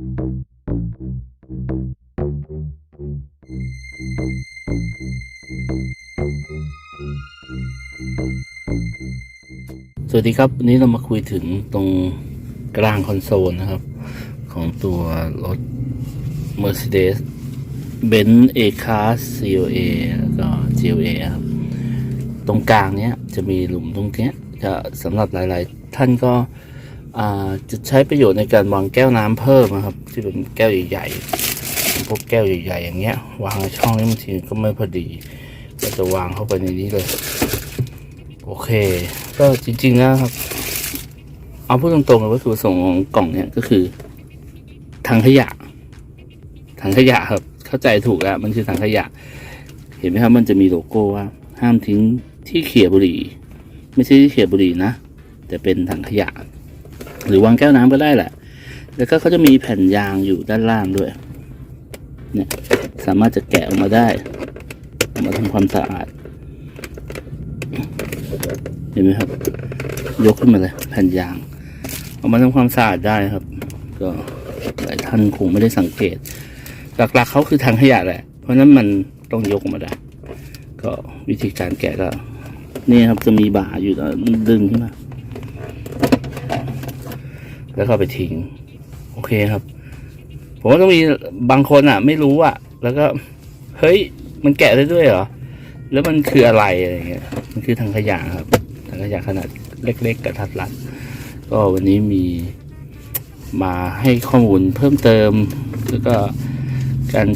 สวัสดีครับ วันนี้เรามาคุยถึงตรงกลางคอนโซลนะครับ ของตัวรถ Mercedes Benz A-Class CLA แล้วก็ GLA ครับ ตรงกลางเนี้ยจะมีหลุมตรงเนี้ยจะสำหรับหลาย ๆ ท่านก็ จะใช้ประโยชน์ในการวางแก้วน้ำเพิ่มนะครับ ที่เป็นแก้วใหญ่ๆพวกแก้วใหญ่ๆอย่างเงี้ย วางในช่องนี้บางทีก็ไม่พอดี ก็จะวางเข้าไปในนี้เลย โอเค ก็จริงๆนะครับ เอาพูดตรงๆเลยวัตถุประสงค์ของกล่องเนี้ยก็คือถังขยะถังขยะครับ เข้าใจถูกแล้ว มันคือถังขยะ เห็นไหมครับมันจะมีโลโก้ว่า ห้ามทิ้งที่เขี่ยบุหรี่ ไม่ใช่ที่เขี่ยบุหรี่นะแต่เป็นถังขยะ หรือวางแก้วน้ำก็ได้แหละ แล้วก็เขาจะมีแผ่นยางอยู่ด้านล่างด้วย เนี่ยสามารถจะแกะออกมาได้เอามาทำความสะอาด เห็นไหมครับ ยกขึ้นมาเลย แผ่นยาง เอามาทำความสะอาดได้ครับ ก็หลายท่านคงไม่ได้สังเกต หลักๆเขาคือทางขยะแหละ เพราะฉะนั้นมันต้องยกออกมาได้ ก็วิธีการแกะก็ นี่ครับจะมีบ่าอยู่ดึงขึ้นมา แล้วก็ไปทิ้ง โอเคครับ ผมว่าต้องมีบางคนอะ ไม่รู้อะ แล้วก็ เฮ้ย มันแกะได้ด้วยเหรอ แล้วมันคืออะไรอะไรเงี้ย มันคือถังขยะครับถังขยะขนาดเล็ก ๆ กับทัดรัด ก็วันนี้มีมาให้ข้อมูลเพิ่มเติม แล้วก็การ